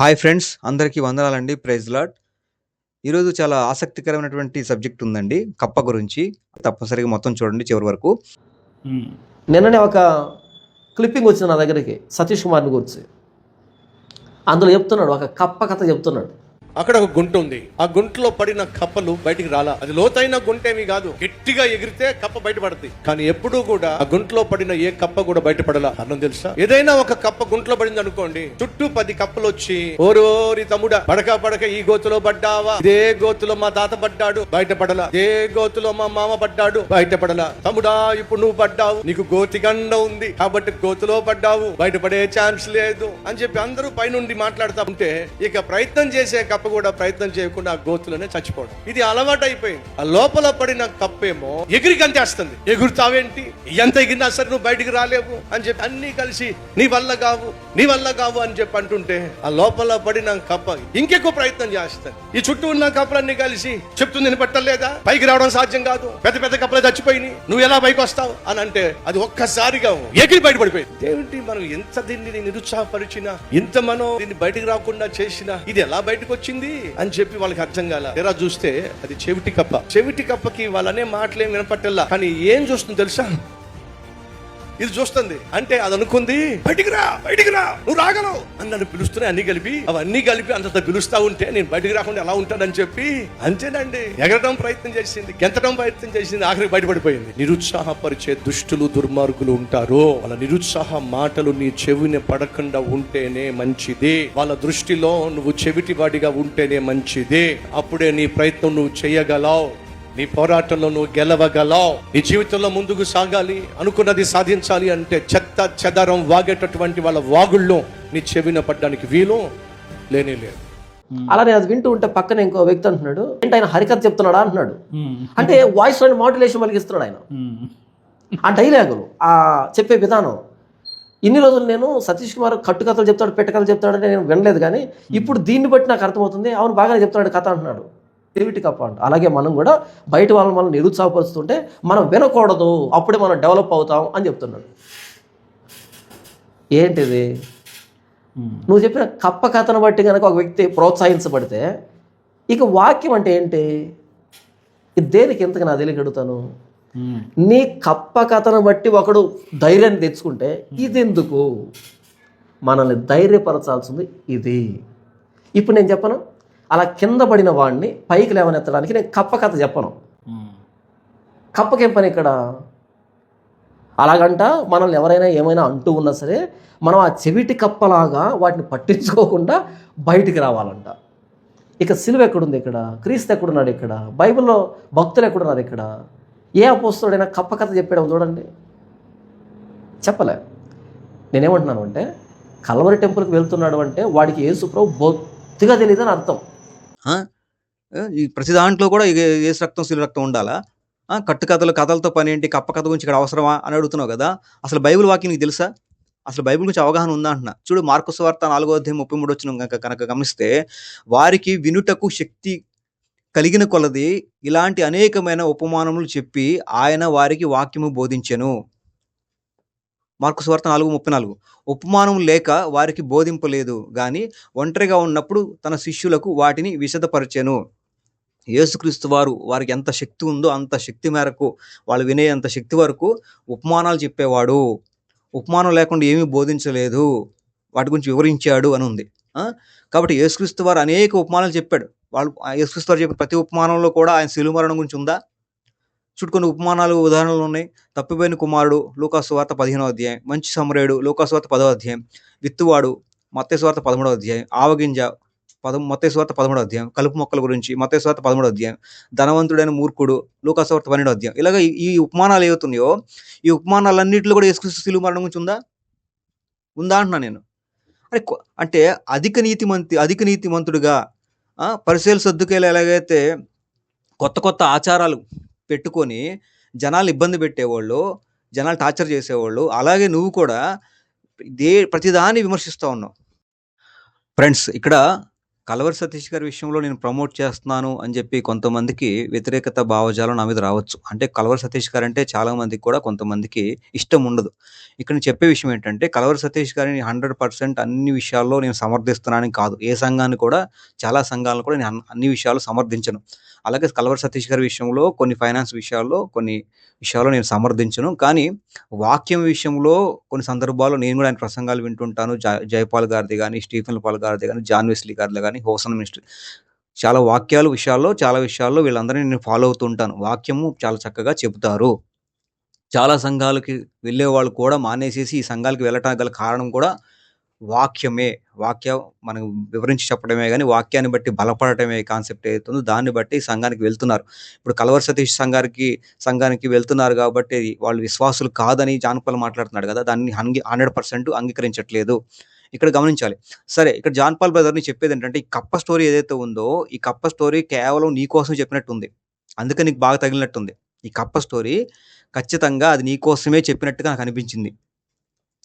Hi friends అందరికీ వందనాలండి. ప్రైజ్ లాడ్. ఈరోజు చాలా ఆసక్తికరమైనటువంటి సబ్జెక్ట్ ఉందండి కప్ప గురించి. తప్పనిసరిగా మొత్తం చూడండి చివరి వరకు. నిన్ననే ఒక క్లిప్పింగ్ వచ్చింది నా దగ్గరికి సతీష్ కుమార్ని గురించి. అందులో చెప్తున్నాడు ఒక కప్ప కథ చెప్తున్నాడు. అక్కడ ఒక గుంట ఉంది. ఆ గుంటలో పడిన కప్పలు బయటికి రాలా. అది లోతైన గుంట ఏమి కాదు. గట్టిగా ఎగిరితే కప్ప బయటపడుతుంది కానీ ఎప్పుడూ కూడా ఆ గుంటలో పడిన ఏ కప్ప కూడా బయటపడలా. అన్నం తెలుసా? ఏదైనా ఒక కప్ప గుంటలో పడింది అనుకోండి చుట్టూ పది కప్పలు వచ్చి ఓరోరి తమ్ముడా పడక పడక ఈ గోతులో పడ్డావా? ఇదే గోతులో మా తాత పడ్డాడు బయటపడలా. ఇదే గోతులో మా మామ పడ్డాడు బయటపడలా. తమ్ముడా ఇప్పుడు నువ్వు పడ్డావు. నీకు గోతి గండ ఉంది. కాబట్టి గోతులో పడ్డావు. బయటపడే ఛాన్స్ లేదు. అని చెప్పి అందరూ పైనుండి మాట్లాడుతూ ఉంటే ఇక ప్రయత్నం చేసే కప్ప కూడా ప్రయత్నం చేయకుండా ఆ గోతులోనే చచ్చిపోవడం. ఇది అలవాటు అయిపోయింది ఆ లోపల పడిన కప్పేమో ఎగిరి గంతేస్తుంది. ఎగురుతావేంటి? ఎంత ఎగిరినా సరే నువ్వు బయటికి రాలేవు అని చెప్పి అన్ని కలిసి నీ వల్ల కావు నీ వల్ల కావు అని చెప్పి అంటుంటే ఆ లోపల పడిన కప్ప ఇంకెక్కువ ప్రయత్నం చేస్తుంది. ఈ చుట్టూ ఉన్న కప్పలన్నీ కలిసి చెప్తుంది నేను పట్టలేదా? పైకి రావడం సాధ్యం కాదు. పెద్ద పెద్ద కప్పలు చచ్చిపోయినాయి. నువ్వు ఎలా పైకి వస్తావు? అని అంటే అది ఒక్కసారిగా ఎగిరి బయటపడిపోయింది. దేవుంటి మనం ఎంత దీన్ని నిరుత్సాహపరిచినా ఇంత మనం దీన్ని బయటికి రాకుండా చేసినా ఇది ఎలా బయటకు వచ్చింది అని చెప్పి వాళ్ళకి అర్థం కాల. ఎరా చూస్తే అది చెవిటి కప్ప. చెవిటి కప్పకి వాళ్ళనే మాటలేం వినపట్టల్లా కానీ ఏం చూస్తుంది తెలుసా? ఇది చూస్తుంది. అంటే అది అనుకుంది బయటికి రా బయటికి రా నువ్వు రాగలవు. అని నన్ను పిలుస్తున్నాయి అన్ని కలిపి. అవన్నీ కలిపి అంతంత పిలుస్తా ఉంటే నేను బయటికి రాకుండా ఎలా ఉంటానని చెప్పి అంతేనండి. ఎగరడం ప్రయత్నం చేసింది గెంతడం ప్రయత్నం చేసింది ఆఖరికి బయటపడిపోయింది. నిరుత్సాహపరిచే దుష్టులు దుర్మార్గులు ఉంటారు వాళ్ళ నిరుత్సాహ మాటలు నీ చెవిని పడకుండా ఉంటేనే మంచిది. వాళ్ళ దృష్టిలో నువ్వు చెవిటి వాడిగా ఉంటేనే మంచిది. అప్పుడే నీ ప్రయత్నం నువ్వు చేయగలవు. నీ పోరాటంలో నువ్వు గెలవగలవు. నీ జీవితంలో ముందుకు సాగాలి అనుకున్నది సాధించాలి అంటే చెత్త చెదరం వాగేటటువంటి వాళ్ళ వాగుల్లో నీ చెవిన పడ్డానికి వీలు లేనే లేదు. అలానే అది వింటూ ఉంటే పక్కన ఇంకో వ్యక్తి అంటున్నాడు ఏంటి ఆయన హరికథ చెప్తున్నాడా? అంటున్నాడు. అంటే వాయిస్లో మాడ్యులేషన్ కలిగిస్తున్నాడు ఆయన. ఆ డైలాగులు ఆ చెప్పే విధానం. ఇన్ని రోజులు నేను సతీష్ కుమార్ కట్టుకథలు చెప్తాడు పెట్టకథలు చెప్తాడు నేను వినలేదు కానీ ఇప్పుడు దీన్ని బట్టి నాకు అర్థమవుతుంది అవును బాగానే చెప్తున్నాడు కథ అంటున్నాడు. కప్ప అంట అలాగే మనం కూడా బయట వాళ్ళని మనం నిరుత్సాహపరుస్తుంటే మనం వినకూడదు అప్పుడే మనం డెవలప్ అవుతాం అని చెప్తున్నాడు. ఏంటిది. నువ్వు చెప్పిన కప్ప కథను బట్టి కనుక ఒక వ్యక్తి ప్రోత్సహించబడితే ఇక వాక్యం అంటే ఏంటి? ఇది దేనికి ఎంతగా నా తెలియక అడుగుతాను? ఉమ్. నీ కప్ప కథను బట్టి ఒకడు ధైర్యాన్ని తెచ్చుకుంటే ఇది ఎందుకు మనల్ని ధైర్యపరచాల్సింది ఇది. ఇప్పుడు నేను చెప్పను. అలా కింద పడిన వాడిని పైకి లేవనెత్తడానికి నేను కప్ప కథ చెప్పను. కప్పకేం పని ఇక్కడ అలాగంట మనల్ని ఎవరైనా ఏమైనా అంటూ ఉన్నా సరే మనం ఆ చెవిటి కప్పలాగా వాటిని పట్టించుకోకుండా బయటికి రావాలంట. ఇక సిలువ ఎక్కడుంది ఇక్కడ? క్రీస్తు ఎక్కడున్నాడు ఇక్కడ? బైబిల్లో భక్తులు ఎక్కడున్నారు ఇక్కడ? ఏ అపోస్తుడైనా కప్ప కథ చెప్పాడు చూడండి. చెప్పలే. నేనేమంటున్నాను అంటే కలవరి టెంపుల్కి వెళ్తున్నాడు అంటే వాడికి యేసుప్రభు బొత్తిగా తెలియదని అర్థం. ఈ ప్రతి దాంట్లో కూడా ఇక ఏసు రక్తం సిలు రక్తం ఉండాలా? కట్టు కథలు కథలతో పని ఏంటి? కప్ప కథ గురించి ఇక్కడ అవసరమా అని అడుగుతున్నావు కదా? అసలు బైబిల్ వాక్యం నీకు తెలుసా? అసలు బైబిల్ గురించి అవగాహన ఉందా అంటున్నా. చూడు మార్కుస్ వార్త నాలుగో అధ్యాయం ముప్పై మూడు వచ్చిన కనుక కనుక గమనిస్తే వారికి వినుటకు శక్తి కలిగిన కొలది ఇలాంటి అనేకమైన ఉపమానములు చెప్పి ఆయన వారికి వాక్యము బోధించెను. మార్కుస్ వార్త నాలుగు ముప్పై నాలుగు. ఉపమానం లేక వారికి బోధింపలేదు కానీ ఒంటరిగా ఉన్నప్పుడు తన శిష్యులకు వాటిని విశదపరిచెను యేసుక్రీస్తు వారు వారికి ఎంత శక్తి ఉందో అంత శక్తి మేరకు వాళ్ళు వినే అంత శక్తి వరకు ఉపమానాలు చెప్పేవాడు. ఉపమానం లేకుండా ఏమీ బోధించలేదు. వాటి గురించి వివరించాడు అని ఉంది. కాబట్టి యేసుక్రీస్తు వారు అనేక ఉపమానాలు చెప్పాడు. వాళ్ళు ఆ యేసుక్రీస్తు వారు చెప్పిన ప్రతి ఉపమానంలో కూడా ఆయన శిలుమరణం గురించి ఉందా? చుట్టూ కొన్ని ఉపమానాలు ఉదాహరణలు ఉన్నాయి. తప్పిపోయిన కుమారుడు లూకాసు వార్త పదిహేనో అధ్యాయం. మంచి సమరేయుడు లూకాసు వార్త పదో అధ్యాయం. విత్తువాడు మత్తయి పదమూడో పదమూడవ అధ్యాయం. ఆవగింజ పద మత్తయి వార్త పదమూడవ అధ్యాయం. కలుపు మొక్కల గురించి మత్తయి వార్త పదమూడవ అధ్యాయం. ధనవంతుడైన మూర్ఖుడు లూకాసువార్త పన్నెండో అధ్యాయం. ఇలాగ ఈ- ఉపమానాలు ఏవవుతున్నాయో ఈ ఉపమానాలన్నింటిలో కూడా యేసుక్రీస్తు శిలువ మరణం గురించి ఉందా? ఉందా అంటున్నా నేను. అంటే అంటే అధిక నీతిమంతి అధిక నీతిమంతుడుగా పరిశీలి సర్దుకేలు ఎలాగైతే కొత్త కొత్త ఆచారాలు పెట్టుకొని జనాలు ఇబ్బంది పెట్టేవాళ్ళు జనాలు టార్చర్ చేసేవాళ్ళు అలాగే నువ్వు కూడా దే ప్రతిదాన్ని విమర్శిస్తూ ఉన్నావు ఫ్రెండ్స్ ఇక్కడ కలవర సతీష్ గారి విషయంలో నేను ప్రమోట్ చేస్తున్నాను అని చెప్పి కొంతమందికి వ్యతిరేకత భావజాలం నా మీద రావచ్చు. అంటే కలవరి సతీష్ గారు అంటే చాలామందికి కూడా కొంతమందికి ఇష్టం ఉండదు. ఇక్కడ నేను చెప్పే విషయం ఏంటంటే కలవరి సతీష్ గారిని 100% అన్ని విషయాల్లో నేను సమర్థిస్తున్నానని కాదు. ఏ సంఘాన్ని కూడా చాలా సంఘాలను కూడా నేను అన్ని విషయాలు సమర్థించను. అలాగే కలవర సతీష్ గారి విషయంలో కొన్ని ఫైనాన్స్ విషయాల్లో, కొన్ని విషయాల్లో నేను సమర్థించను. కానీ వాక్యం విషయంలో కొన్ని సందర్భాల్లో నేను కూడా ఆయన ప్రసంగాలు వింటుంటాను. జయపాల్ గారిది కానీ స్టీఫెన్ పాల్ గారిది కానీ జాన్ వెస్లీ గారిది కానీ హోసన్ మినిస్టర్ చాలా వాక్యాలు విషయాల్లో, చాలా విషయాల్లో వీళ్ళందరిని నేను ఫాలో అవుతూ ఉంటాను. వాక్యము చాలా చక్కగా చెబుతారు. చాలా సంఘాలకి వెళ్ళే వాళ్ళు కూడా మానేసేసి ఈ సంఘాలకి వెళ్ళటానికి గల కారణం కూడా వాక్యమే. వాక్యం మనం వివరించి చెప్పడమే కానీ వాక్యాన్ని బట్టి బలపడటమే కాన్సెప్ట్ అవుతుందో దాన్ని బట్టి సంఘానికి వెళ్తున్నారు. ఇప్పుడు కలవర సతీష్ సంఘానికి సంఘానికి వెళ్తున్నారు కాబట్టి వాళ్ళు విశ్వాసులు కాదని జాన్పాల్ మాట్లాడుతున్నాడు కదా! దాన్ని అంగీ హండ్రెడ్ పర్సెంట్ అంగీకరించట్లేదు. ఇక్కడ గమనించాలి. సరే ఇక్కడ జాన్పాల్ బ్రదర్ని చెప్పేది ఏంటంటే ఈ కప్ప స్టోరీ ఏదైతే ఉందో, ఈ కప్ప స్టోరీ కేవలం నీ కోసం చెప్పినట్టుంది. అందుకే నీకు బాగా తగిలినట్టుంది. ఈ కప్ప స్టోరీ ఖచ్చితంగా అది నీ కోసమే చెప్పినట్టుగా నాకనిపించింది.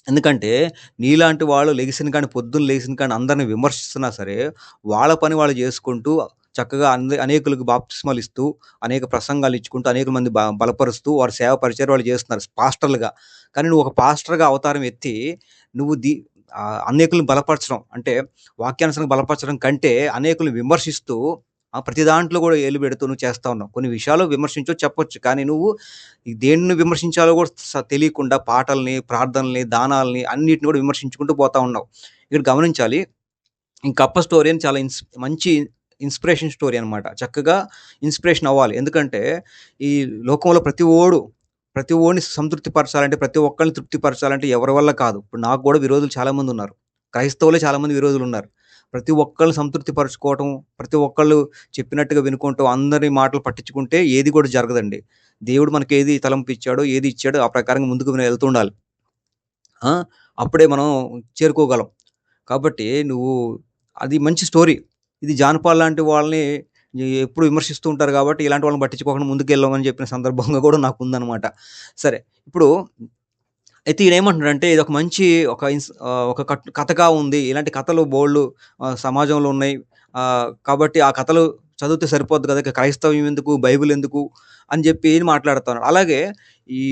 ఎందుకంటే నీలాంటి వాళ్ళు లెగిసిన కానీ పొద్దున్న లేచిన కానీ అందరిని విమర్శిస్తున్నా సరే, వాళ్ళ పని వాళ్ళు చేసుకుంటూ చక్కగా అంద అనేకులకు బాప్తిస్మాలు ఇస్తూ, అనేక ప్రసంగాలు ఇచ్చుకుంటూ, అనేక మంది బ బలపరుస్తూ వారి సేవ పరిచయం వాళ్ళు చేస్తున్నారు పాస్టర్‌లుగా. కానీ నువ్వు ఒక పాస్టర్‌గా అవతారం ఎత్తి నువ్వు ది అనేకులను బలపరచడం అంటే వాక్యానుసారంగా బలపరచడం కంటే అనేకులను విమర్శిస్తూ ఆ! ప్రతి దాంట్లో కూడా ఏలు పెడుతూ నువ్వు చేస్తా ఉన్నావు. కొన్ని విషయాలు విమర్శించో చెప్పొచ్చు. కానీ నువ్వు దేన్ని విమర్శించాలో కూడా తెలియకుండా పాటల్ని, ప్రార్థనల్ని, దానాల్ని అన్నిటిని కూడా విమర్శించుకుంటూ పోతా ఉన్నావు. ఇక్కడ గమనించాలి. ఈ కప్ప స్టోరీ అని చాలా ఇన్స్ మంచి ఇన్స్పిరేషన్ స్టోరీ అనమాట. చక్కగా ఇన్స్పిరేషన్ అవ్వాలి. ఎందుకంటే ఈ లోకంలో ప్రతి ఓడు ప్రతి ఓడిని సంతృప్తిపరచాలంటే ప్రతి ఒక్కరిని తృప్తిపరచాలంటే ఎవరి వల్ల కాదు. ఇప్పుడు నాకు కూడా విరోధులు చాలామంది ఉన్నారు. క్రైస్తవులే చాలామంది విరోధులు ఉన్నారు. ప్రతి ఒక్కళ్ళు సంతృప్తి పరుచుకోవటం, ప్రతి ఒక్కళ్ళు చెప్పినట్టుగా వినుకుంటూ, అందరి మాటలు పట్టించుకుంటే ఏది కూడా జరగదండి. దేవుడు మనకి ఏది తలంపు ఇచ్చాడో, ఏది ఇచ్చాడో ఆ ప్రకారంగా ముందుకు మనం వెళ్తూ ఉండాలి. అప్పుడే మనం చేరుకోగలం. కాబట్టి నువ్వు అది మంచి స్టోరీ. ఇది జానపాల్ లాంటి వాళ్ళని ఎప్పుడు విమర్శిస్తూ ఉంటారు కాబట్టి ఇలాంటి వాళ్ళని పట్టించుకోకుండా ముందుకెళ్ళమని చెప్పిన సందర్భంగా కూడా నాకు ఉందన్నమాట సరే ఇప్పుడు అయితే ఈయనేమంటున్నాడంటే ఇదొక మంచి ఒక ఇన్స్ ఒక కట్ కథగా ఉంది. ఇలాంటి కథలు బోలెడు సమాజంలో ఉన్నాయి. కాబట్టి ఆ కథలు చదివితే సరిపోద్ది కదా! క్రైస్తవం ఎందుకు? బైబిల్ ఎందుకు? అని చెప్పి మాట్లాడుతున్నాడు అలాగే ఈ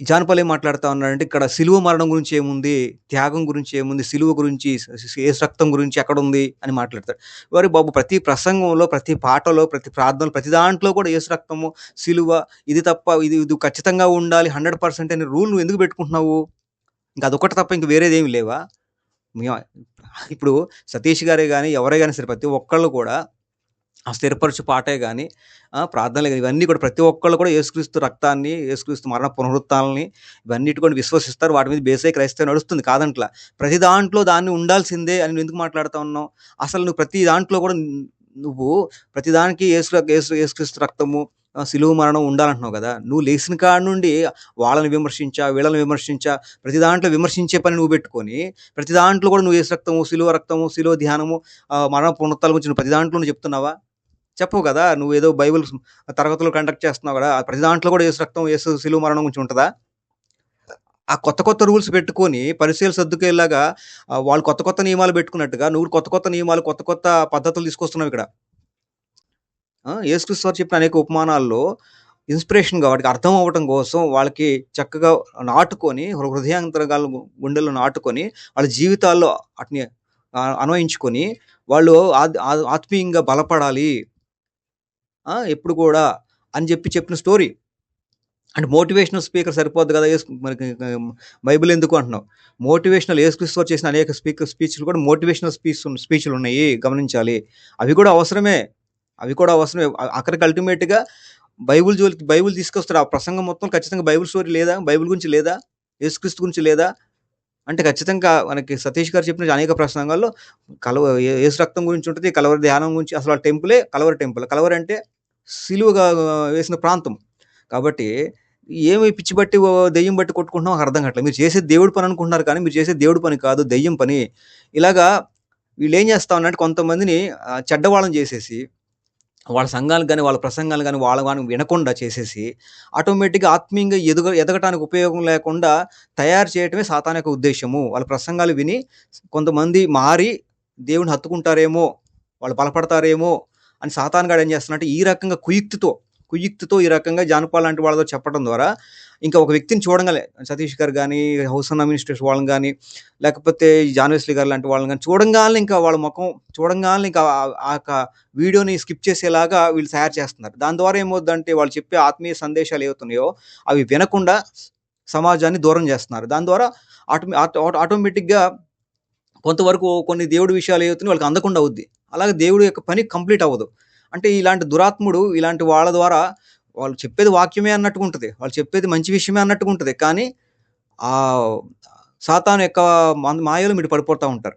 జానపల్ ఏం మాట్లాడుతా ఉన్నాడంటే ఇక్కడ సిలువ మరణం గురించి ఏముంది? త్యాగం గురించి ఏముంది? సిలువ గురించి ఏ రక్తం గురించి ఎక్కడ ఉంది అని మాట్లాడతాడు. వారి బాబు ప్రతి ప్రసంగంలో, ప్రతి పాటలో, ప్రతి ప్రార్థనలో, ప్రతి దాంట్లో కూడా ఏసు రక్తము, సిలువ ఇది తప్ప ఇది ఇది ఖచ్చితంగా ఉండాలి 100% అనే రూల్ నువ్వు ఎందుకు పెట్టుకుంటున్నావు? ఇంక అదొకటి తప్ప ఇంక వేరేదేమి లేవా? ఇప్పుడు సతీష్ గారే కానీ ఎవరే కానీ సరే ప్రతి ఒక్కళ్ళు కూడా స్థిరపరచు పాటే కానీ ఆ! ప్రార్థనలు ఇవన్నీ కూడా ప్రతి ఒక్కళ్ళు కూడా యేసుక్రీస్తు రక్తాన్ని, యేసుక్రీస్తు మరణ పునరుత్నాలని ఇవన్నిటి కూడా విశ్వసిస్తారు. వాటి మీద బేసే క్రైస్తవం నడుస్తుంది కాదంట్లా. ప్రతి దాంట్లో దాన్ని ఉండాల్సిందే అని నువ్వెందుకు మాట్లాడుతూ ఉన్నావు? అసలు నువ్వు ప్రతి దాంట్లో కూడా నువ్వు ప్రతి దానికి యేసు రక్ యేసు యేసుక్రీస్తు రక్తము, సిలువు మరణం ఉండాలంటున్నావు కదా నువ్వు లేచిన కాడ నుండి వాళ్ళని విమర్శించా, వీళ్ళని విమర్శించా, ప్రతి దాంట్లో విమర్శించే పని నువ్వు పెట్టుకొని, ప్రతి దాంట్లో కూడా నువ్వు ఏసు రక్తము, సిలువ రక్తము, సిలువ ధ్యానము, మరణ పునరుత్తాల గురించి నువ్వు ప్రతి దాంట్లో నువ్వు చెప్తున్నావా? చెప్పవు కదా! నువ్వు ఏదో బైబుల్ తరగతులు కండక్ట్ చేస్తున్నావు కదా ప్రతి దాంట్లో కూడా యేసు రక్తం, యేసు సిలువు మరణం గురించి ఉంటుందా ఆ కొత్త కొత్త రూల్స్ పెట్టుకొని పరిశీలి సర్దుకేలాగా వాళ్ళు కొత్త కొత్త నియమాలు పెట్టుకున్నట్టుగా నువ్వు కొత్త కొత్త నియమాలు, కొత్త కొత్త పద్ధతులు తీసుకొస్తున్నావు ఇక్కడ. ఆ! యేసుక్రీస్తు వారు చెప్పిన అనేక ఉపమానాల్లో ఇన్స్పిరేషన్‌గా వాటికి అర్థం అవ్వటం కోసం వాళ్ళకి చక్కగా నాటుకొని హృ గుండెల్లో నాటుకొని వాళ్ళ జీవితాల్లో అట్ని అన్వయించుకొని వాళ్ళు ఆద్ ఆత్మీయంగా బలపడాలి. ఎప్పుడు కూడా అని చెప్పి చెప్పిన స్టోరీ. అంటే మోటివేషనల్ స్పీకర్ సరిపోద్ది కదా! యేసు మనకి బైబిల్ ఎందుకు అంటున్నావు. మోటివేషనల్ ఏసుక్రీస్తు చేసిన అనేక స్పీకర్ స్పీచ్‌లు కూడా మోటివేషనల్ స్పీచ్ స్పీచ్లు ఉన్నాయి గమనించాలి. అవి కూడా అవసరమే. అవి కూడా అవసరమే. అక్కడికి అల్టిమేట్‌గా బైబిల్ జోలికి బైబిల్ తీసుకొస్తారు ఆ ప్రసంగం మొత్తం ఖచ్చితంగా బైబిల్ స్టోరీ లేదా? బైబిల్ గురించి లేదా? యేసుక్రీస్తు గురించి లేదా? అంటే ఖచ్చితంగా మనకి సతీష్ గారు చెప్పిన అనేక ప్రసంగాల్లో కలవ ఏసు రక్తం గురించి ఉంటుంది కలవరి ధ్యానం గురించి అసలు ఆ టెంపులే కలవరి టెంపుల్. కలవరి అంటే సిలువగా వేసిన ప్రాంతం. కాబట్టి ఏమి పిచ్చి బట్టి దెయ్యం బట్టి కొట్టుకుంటున్నాం అర్థం కావట్లేదు. మీరు చేసేది దేవుడి పని అనుకుంటున్నారు కానీ మీరు చేసేది దేవుడి పని కాదు. దెయ్యం పని. ఇలాగా వీళ్ళేం చేస్తా ఉన్నారంటే కొంతమందిని చెడ్డవాళ్ళం చెడ్డవాళ్ళని చేసేసి వాళ్ళ సంఘాలు కానీ వాళ్ళ ప్రసంగాలు కానీ వాళ్ళ కానీ వినకుండా చేసేసి ఆటోమేటిక్‌గా ఆత్మీయంగా ఎదుగ ఎదగటానికి ఉపయోగం లేకుండా తయారు చేయటమే సాతాన యొక్క ఉద్దేశ్యము. వాళ్ళ ప్రసంగాలు విని కొంతమంది మారి దేవుడిని హత్తుకుంటారేమో వాళ్ళు బలపడతారేమో అని సాతాన్ గాడు ఏం చేస్తున్నట్టు ఈ రకంగా కుయుక్తితో కుయుక్తితో ఈ రకంగా జానపాల్ లాంటి వాళ్ళతో చెప్పడం ద్వారా ఇంకా ఒక వ్యక్తిని చూడగలే సతీష్ గారు కానీ హౌస్ అన్న మినిస్టర్స్ వాళ్ళని కానీ లేకపోతే ఈ జాన్వేస్లీ గారు లాంటి వాళ్ళని కానీ చూడంగానే ఇంకా వాళ్ళ ముఖం చూడంగానే ఇంకా ఆ- యొక్క వీడియోని స్కిప్ చేసేలాగా వీళ్ళు తయారు చేస్తున్నారు. దాని ద్వారా ఏమవుద్దంటే వాళ్ళు చెప్పే ఆత్మీయ సందేశాలు ఏవవుతున్నాయో అవి వినకుండా సమాజాన్ని దూరం చేస్తున్నారు. దాని ద్వారా ఆటో ఆటోమేటిక్గా కొంతవరకు కొన్ని దేవుడి విషయాలు ఏవవుతున్నాయి వాళ్ళకి అందకుండా అవుద్ది. అలాగే దేవుడి యొక్క పని కంప్లీట్ అవ్వదు. అంటే ఇలాంటి దురాత్ముడు ఇలాంటి వాళ్ళ ద్వారా వాళ్ళు చెప్పేది వాక్యమే అన్నట్టుగా ఉంటుంది. వాళ్ళు చెప్పేది మంచి విషయమే అన్నట్టుగా ఉంటుంది. కానీ ఆ సాతాను యొక్క మా- మాయలో మీరు పడిపోతూ ఉంటారు.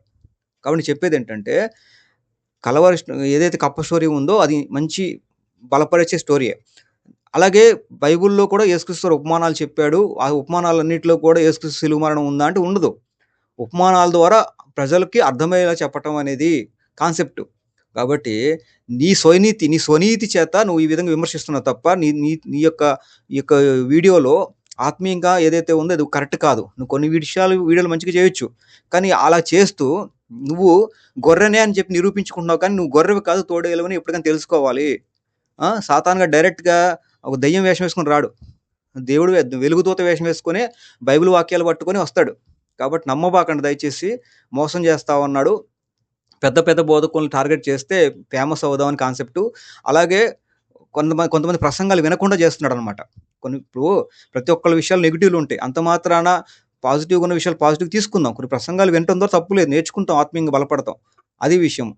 కాబట్టి చెప్పేది ఏంటంటే కలవరి ఏదైతే కప్ప స్టోరీ ఉందో అది మంచి బలపరిచే స్టోరీయే అలాగే బైబిల్లో కూడా యేసుక్రీస్తు ఉపమానాలు చెప్పాడు. ఆ ఉపమానాలన్నింటిలో కూడా యేసుక్రీస్తు సిలువ మరణం ఉందా అంటే ఉండదు. ఉపమానాల ద్వారా ప్రజలకి అర్థమయ్యేలా చెప్పటం అనేది కాన్సెప్ట్. కాబట్టి నీ స్వనీతి నీ స్వనీతి చేత నువ్వు ఈ విధంగా విమర్శిస్తున్నావు తప్ప నీ నీ నీ యొక్క ఈ యొక్క వీడియోలో ఆత్మీయంగా ఏదైతే ఉందో అది కరెక్ట్ కాదు. నువ్వు కొన్ని విషయాలు వీడియోలు మంచిగా చేయొచ్చు. కానీ అలా చేస్తూ నువ్వు గొర్రెనే అని చెప్పి నిరూపించుకుంటున్నావు కానీ నువ్వు గొర్రెవి కాదు తోడేలవని ఎప్పటికైనా తెలుసుకోవాలి. సాతానుగా డైరెక్ట్గా ఒక దయ్యం వేషం వేసుకొని రాడు. దేవుడు వెలుగుదూత వేషం వేసుకొని బైబిల్ వాక్యాలు పట్టుకొని వస్తాడు. కాబట్టి నమ్మబాకండి దయచేసి మోసం చేస్తా ఉన్నాడు. పెద్ద పెద్ద బోధకులను టార్గెట్ చేస్తే ఫేమస్ అవుదామని కాన్సెప్టు. అలాగే కొంతమంది కొంతమంది ప్రసంగాలు వినకుండా చేస్తున్నాడు అనమాట కొన్ని ఇప్పుడు ప్రతి ఒక్కళ్ళ విషయాలు నెగిటివ్లు ఉంటాయి. అంత మాత్రాన పాజిటివ్గా ఉన్న విషయాలు పాజిటివ్ తీసుకుందాం. కొన్ని ప్రసంగాలు వినటం ద్వారా తప్పు లేదు నేర్చుకుంటాం ఆత్మీయంగా బలపడతాం. అది విషయం.